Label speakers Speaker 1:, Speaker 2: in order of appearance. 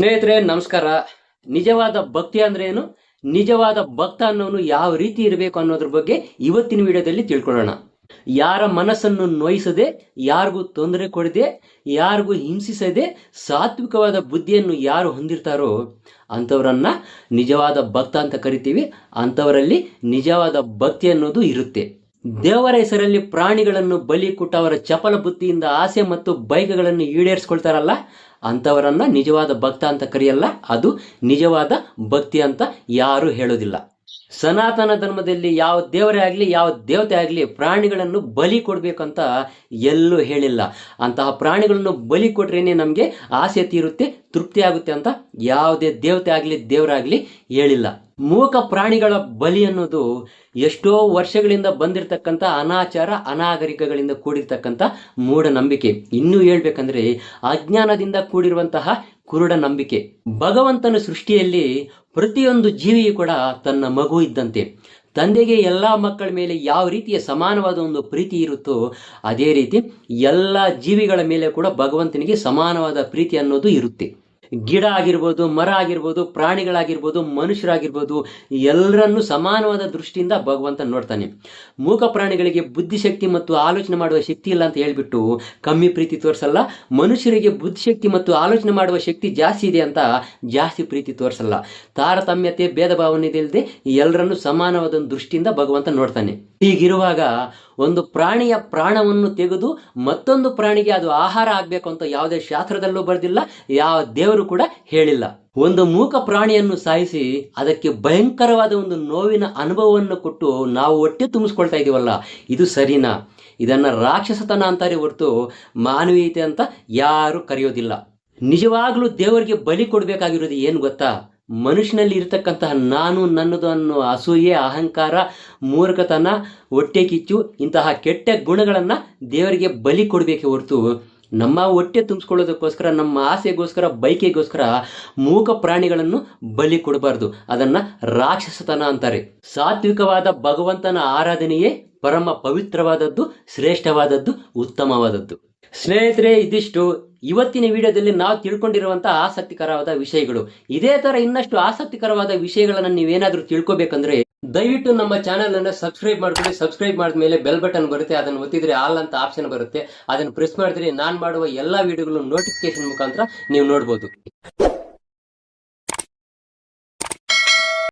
Speaker 1: ಸ್ನೇಹಿತರೆ, ನಮಸ್ಕಾರ. ನಿಜವಾದ ಭಕ್ತಿ ಅಂದ್ರೆ ಏನು? ನಿಜವಾದ ಭಕ್ತ ಅನ್ನೋನು ಯಾವ ರೀತಿ ಇರಬೇಕು ಅನ್ನೋದ್ರ ಬಗ್ಗೆ ಇವತ್ತಿನ ವಿಡಿಯೋದಲ್ಲಿ ತಿಳ್ಕೊಳ್ಳೋಣ. ಯಾರ ಮನಸ್ಸನ್ನು ನೋಯಿಸದೆ, ಯಾರಿಗೂ ತೊಂದರೆ ಕೊಡದೆ, ಯಾರಿಗೂ ಹಿಂಸಿಸದೆ, ಸಾತ್ವಿಕವಾದ ಬುದ್ಧಿಯನ್ನು ಯಾರು ಹೊಂದಿರ್ತಾರೋ ಅಂಥವರನ್ನ ನಿಜವಾದ ಭಕ್ತ ಅಂತ ಕರಿತೀವಿ. ಅಂಥವರಲ್ಲಿ ನಿಜವಾದ ಭಕ್ತಿ ಅನ್ನೋದು ಇರುತ್ತೆ. ದೇವರ ಹೆಸರಲ್ಲಿ ಪ್ರಾಣಿಗಳನ್ನು ಬಲಿ ಕೊಟ್ಟು ಅವರ ಚಪಲ ಬುದ್ಧಿಯಿಂದ ಆಸೆ ಮತ್ತು ಬೈಕ್ಗಳನ್ನು ಈಡೇರಿಸ್ಕೊಳ್ತಾರಲ್ಲ, ಅಂಥವರನ್ನ ನಿಜವಾದ ಭಕ್ತ ಅಂತ ಕರೆಯಲ್ಲ, ಅದು ನಿಜವಾದ ಭಕ್ತಿ ಅಂತ ಯಾರು ಹೇಳೋದಿಲ್ಲ. ಸನಾತನ ಧರ್ಮದಲ್ಲಿ ಯಾವ ದೇವರೇ ಆಗಲಿ, ಯಾವ ದೇವತೆ ಆಗಲಿ ಪ್ರಾಣಿಗಳನ್ನು ಬಲಿ ಕೊಡಬೇಕಂತ ಎಲ್ಲೂ ಹೇಳಿಲ್ಲ. ಅಂತಹ ಪ್ರಾಣಿಗಳನ್ನು ಬಲಿ ಕೊಟ್ರೇನೆ ನಮಗೆ ಆಸೆ ತೀರುತ್ತೆ, ತೃಪ್ತಿ ಆಗುತ್ತೆ ಅಂತ ಯಾವುದೇ ದೇವತೆ ಆಗಲಿ, ದೇವರಾಗಲಿ ಹೇಳಿಲ್ಲ. ಮೂಕ ಪ್ರಾಣಿಗಳ ಬಲಿ ಅನ್ನೋದು ಎಷ್ಟೋ ವರ್ಷಗಳಿಂದ ಬಂದಿರತಕ್ಕಂಥ ಅನಾಚಾರ, ಅನಾಗರಿಕಗಳಿಂದ ಕೂಡಿರ್ತಕ್ಕಂಥ ಮೂಢನಂಬಿಕೆ. ಇನ್ನೂ ಹೇಳ್ಬೇಕಂದ್ರೆ ಅಜ್ಞಾನದಿಂದ ಕೂಡಿರುವಂತಹ ಕುರುಡ ನಂಬಿಕೆ ಭಗವಂತನ ಸೃಷ್ಟಿಯಲ್ಲಿ ಪ್ರತಿಯೊಂದು ಜೀವಿಯು ಕೂಡ ತನ್ನ ಮಗು ಇದ್ದಂತೆ. ತಂದೆಗೆ ಎಲ್ಲ ಮಕ್ಕಳ ಮೇಲೆ ಯಾವ ರೀತಿಯ ಸಮಾನವಾದ ಒಂದು ಪ್ರೀತಿ ಇರುತ್ತೋ, ಅದೇ ರೀತಿ ಎಲ್ಲ ಜೀವಿಗಳ ಮೇಲೆ ಕೂಡ ಭಗವಂತನಿಗೆ ಸಮಾನವಾದ ಪ್ರೀತಿ ಅನ್ನೋದು ಇರುತ್ತೆ. ಗಿಡ ಆಗಿರ್ಬೋದು, ಮರ ಆಗಿರ್ಬೋದು, ಪ್ರಾಣಿಗಳಾಗಿರ್ಬೋದು, ಮನುಷ್ಯರಾಗಿರ್ಬೋದು, ಎಲ್ಲರನ್ನೂ ಸಮಾನವಾದ ದೃಷ್ಟಿಯಿಂದ ಭಗವಂತ ನೋಡ್ತಾನೆ. ಮೂಕ ಪ್ರಾಣಿಗಳಿಗೆ ಬುದ್ಧಿಶಕ್ತಿ ಮತ್ತು ಆಲೋಚನೆ ಮಾಡುವ ಶಕ್ತಿ ಇಲ್ಲ ಅಂತ ಹೇಳ್ಬಿಟ್ಟು ಕಮ್ಮಿ ಪ್ರೀತಿ ತೋರಿಸಲ್ಲ. ಮನುಷ್ಯರಿಗೆ ಬುದ್ಧಿಶಕ್ತಿ ಮತ್ತು ಆಲೋಚನೆ ಮಾಡುವ ಶಕ್ತಿ ಜಾಸ್ತಿ ಇದೆ ಅಂತ ಜಾಸ್ತಿ ಪ್ರೀತಿ ತೋರಿಸಲ್ಲ. ತಾರತಮ್ಯತೆ ಭೇದ ಭಾವನೆ ಇಲ್ಲದೆ ಎಲ್ಲರನ್ನು ಸಮಾನವಾದ ದೃಷ್ಟಿಯಿಂದ ಭಗವಂತ ನೋಡ್ತಾನೆ. ಹೀಗಿರುವಾಗ ಒಂದು ಪ್ರಾಣಿಯ ಪ್ರಾಣವನ್ನು ತೆಗೆದು ಮತ್ತೊಂದು ಪ್ರಾಣಿಗೆ ಅದು ಆಹಾರ ಆಗಬೇಕು ಅಂತ ಯಾವುದೇ ಶಾಸ್ತ್ರದಲ್ಲೂ ಬರೆದಿಲ್ಲ. ಯಾವ ದೇವರು ಕೂಡ ಹೇಳಿಲ್ಲ. ಒಂದು ಮೂಕ ಪ್ರಾಣಿಯನ್ನು ಸಾಯಿಸಿ ಅದಕ್ಕೆ ಭಯಂಕರವಾದ ಒಂದು ನೋವಿನ ಅನುಭವವನ್ನು ಕೊಟ್ಟು ನಾವು ಹೊಟ್ಟೆ ತುಂಬಿಸ್ಕೊಳ್ತಾ ಇದೀವಲ್ಲ, ಇದು ಸರಿನಾ? ಇದನ್ನ ರಾಕ್ಷಸತನ ಅಂತಾರೆ ಹೊರತು ಮಾನವೀಯತೆ ಅಂತ ಯಾರು ಕರೆಯೋದಿಲ್ಲ. ನಿಜವಾಗ್ಲೂ ದೇವರಿಗೆ ಬಲಿ ಕೊಡಬೇಕಾಗಿರೋದು ಏನು ಗೊತ್ತಾ? ಮನುಷ್ಯನಲ್ಲಿ ಇರತಕ್ಕಂತಹ ನಾನು ನನ್ನದು ಅನ್ನೋ ಅಸೂಯೆ, ಅಹಂಕಾರ, ಮೂರ್ಖತನ, ಹೊಟ್ಟೆ ಕಿಚ್ಚು ಇಂತಹ ಕೆಟ್ಟ ಗುಣಗಳನ್ನು ದೇವರಿಗೆ ಬಲಿ ಕೊಡಬೇಕೆ ಹೊರತು ನಮ್ಮ ಹೊಟ್ಟೆ ತುಂಬಿಸ್ಕೊಳ್ಳೋದಕ್ಕೋಸ್ಕರ, ನಮ್ಮ ಆಸೆಗೋಸ್ಕರ ಬೈಕೆಗೋಸ್ಕರ ಮೂಕ ಪ್ರಾಣಿಗಳನ್ನು ಬಲಿ ಕೊಡಬಾರ್ದು. ಅದನ್ನ ರಾಕ್ಷಸತನ ಅಂತಾರೆ. ಸಾತ್ವಿಕವಾದ ಭಗವಂತನ ಆರಾಧನೆಯೇ ಪರಮ ಪವಿತ್ರವಾದದ್ದು, ಶ್ರೇಷ್ಠವಾದದ್ದು, ಉತ್ತಮವಾದದ್ದು. ಸ್ನೇಹಿತರೆ, ಇದಿಷ್ಟು. ಇವತ್ತಿನ ವಿಡಿಯೋದಲ್ಲಿ ನಾವು ತಿಳ್ಕೊಂಡಿರುವಂತಹ ಆಸಕ್ತಿಕರವಾದ ವಿಷಯಗಳು. ಇದೇ ತರ ಇನ್ನಷ್ಟು ಆಸಕ್ತಿಕರವಾದ ವಿಷಯಗಳನ್ನ ನೀವೇನಾದ್ರೂ ತಿಳ್ಕೊಬೇಕಂದ್ರೆ ದಯವಿಟ್ಟು ನಮ್ಮ ಚಾನೆಲ್ ಅನ್ನ ಸಬ್ಸ್ಕ್ರೈಬ್ ಮಾಡ್ಕೊಳ್ಳಿ ಸಬ್ಸ್ಕ್ರೈಬ್ ಮಾಡಿದ್ಮೇಲೆ ಬೆಲ್ ಬಟನ್ ಬರುತ್ತೆ, ಅದನ್ನು ಒತ್ತಿದ್ರೆ ಆಲ್ ಅಂತ ಆಪ್ಷನ್ ಬರುತ್ತೆ. ಅದನ್ನು ಪ್ರೆಸ್ ಮಾಡಿದ್ರೆ ನಾನು ಮಾಡುವ ಎಲ್ಲಾ ವಿಡಿಯೋಗಳು ನೋಟಿಫಿಕೇಶನ್ ಮುಖಾಂತರ ನೀವು ನೋಡ್ಬೋದು.